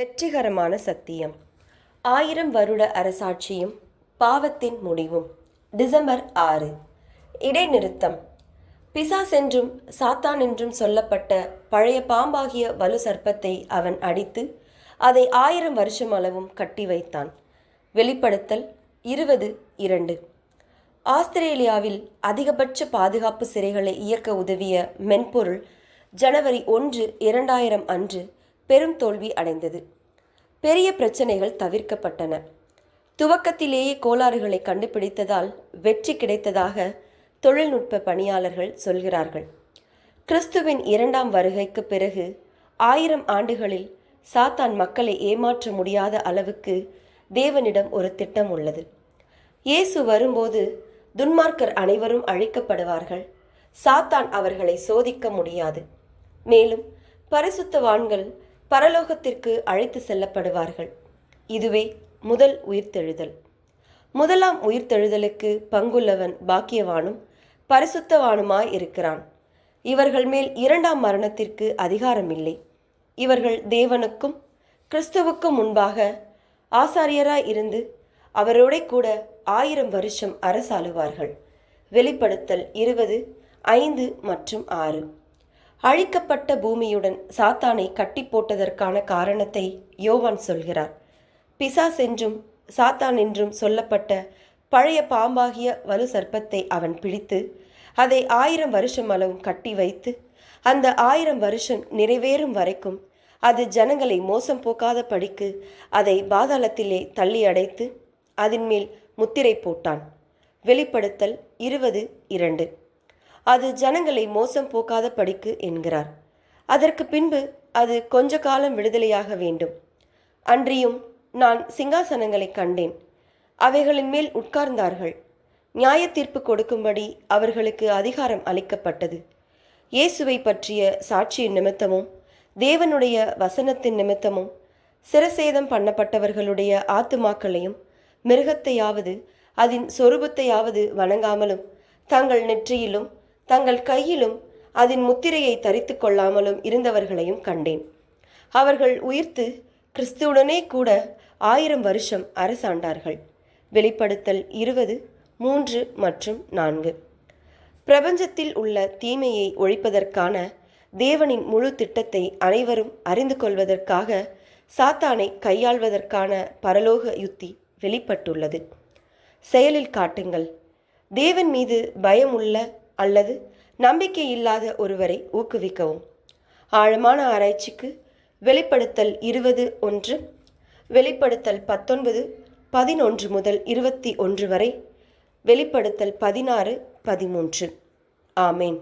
வெற்றிகரமான சத்தியம். ஆயிரம் வருட அரசாட்சியும் பாவத்தின் முடிவும். டிசம்பர் ஆறு. இடைநிறுத்தம். பிசாஸ் என்றும் சாத்தான் என்றும் சொல்லப்பட்ட பழைய பாம்பாகிய வலு சர்ப்பத்தை அவன் அடித்து அதை ஆயிரம் வருஷம் அளவும் கட்டி வைத்தான். வெளிப்படுத்தல் இருபது இரண்டு. ஆஸ்திரேலியாவில் அதிகபட்ச பாதுகாப்பு சிறைகளை இயக்க உதவிய மென்பொருள் ஜனவரி ஒன்று இரண்டாயிரம் அன்று பெரும் தோல்வி அடைந்தது. பெரிய பிரச்சனைகள் தவிர்க்கப்பட்டன. துவக்கத்திலேயே கோளாறுகளை கண்டுபிடித்ததால் வெற்றி கிடைத்ததாக தொழில்நுட்ப பணியாளர்கள் சொல்கிறார்கள். கிறிஸ்துவின் இரண்டாம் வருகைக்கு பிறகு ஆயிரம் ஆண்டுகளில் சாத்தான் மக்களை ஏமாற்ற முடியாத அளவுக்கு தேவனிடம் ஒரு திட்டம் உள்ளது. இயேசு வரும்போது துன்மார்க்கர் அனைவரும் அழிக்கப்படுவார்கள். சாத்தான் அவர்களை சோதிக்க முடியாது. மேலும் பரிசுத்தவான்கள் பரலோகத்திற்கு அழைத்து செல்லப்படுவார்கள். இதுவே முதல் உயிர்த்தெழுதல். முதலாம் உயிர்த்தெழுதலுக்கு பங்குள்ளவன் பாக்கியவானும் பரிசுத்தவானுமாய் இருக்கிறான். இவர்கள் மேல் இரண்டாம் மரணத்திற்கு அதிகாரம் இல்லை இவர்கள் தேவனுக்கும் கிறிஸ்துவுக்கும் முன்பாக ஆசாரியராய் இருந்து அவரோட கூட ஆயிரம் வருஷம் அரசாளுவார்கள். வெளிப்படுத்தல் இருபது ஐந்து மற்றும் ஆறு. அழிக்கப்பட்ட பூமியுடன் சாத்தானை கட்டி போட்டதற்கான காரணத்தை யோவான் சொல்கிறார். பிசாஸ் என்றும் சாத்தான் என்றும் சொல்லப்பட்ட பழைய பாம்பாகிய வலு சர்ப்பத்தை அவன் பிடித்து அதை ஆயிரம் வருஷம் அளவும் கட்டி வைத்து அந்த ஆயிரம் வருஷம் நிறைவேறும் வரைக்கும் அது ஜனங்களை மோசம் போக்காத படிக்கு அதை பாதாளத்திலே தள்ளி அடைத்து அதன் மேல் முத்திரை போட்டான். வெளிப்படுத்தல் இருபது இரண்டு. அது ஜனங்களை மோசம் போக்காத படிக்கு என்கிறார். அதற்கு பின்பு அது கொஞ்ச காலம் விடுதலையாக வேண்டும். அன்றியும் நான் சிங்காசனங்களை கண்டேன். அவைகளின் மேல் உட்கார்ந்தார்கள். நியாய தீர்ப்பு கொடுக்கும்படி அவர்களுக்கு அதிகாரம் அளிக்கப்பட்டது. இயேசுவை பற்றிய சாட்சியின் நிமித்தமும் தேவனுடைய வசனத்தின் நிமித்தமும் சிரசேதம் பண்ணப்பட்டவர்களுடைய ஆத்துமாக்களையும் மிருகத்தையாவது அதன் சொரூபத்தையாவது வணங்காமலும் தங்கள் நெற்றியிலும் தங்கள் கையிலும் அதன் முத்திரையை தரித்து கொள்ளாமலும் இருந்தவர்களையும் கண்டேன். அவர்கள் உயிர்த்து கிறிஸ்துவுடனே கூட ஆயிரம் வருஷம் அரசாண்டார்கள். வெளிப்படுத்தல் இருபது மூன்று மற்றும் நான்கு. பிரபஞ்சத்தில் உள்ள தீமையை ஒழிப்பதற்கான தேவனின் முழு திட்டத்தை அனைவரும் அறிந்து கொள்வதற்காக சாத்தானை கையாள்வதற்கான பரலோக யுத்தி வெளிப்பட்டுள்ளது. செயலில் காட்டுங்கள். தேவன் மீது பயமுள்ள அல்லது நம்பிக்கை இல்லாத ஒருவரை ஊக்குவிக்கவும். ஆழமான ஆராய்ச்சிக்கு வெளிப்படுத்தல் இருபது ஒன்று வெளிப்படுத்தல் பத்தொன்பது பதினொன்று முதல் இருபத்தி ஒன்று வரை வெளிப்படுத்தல் பதினாறு பதிமூன்று. ஆமேன்.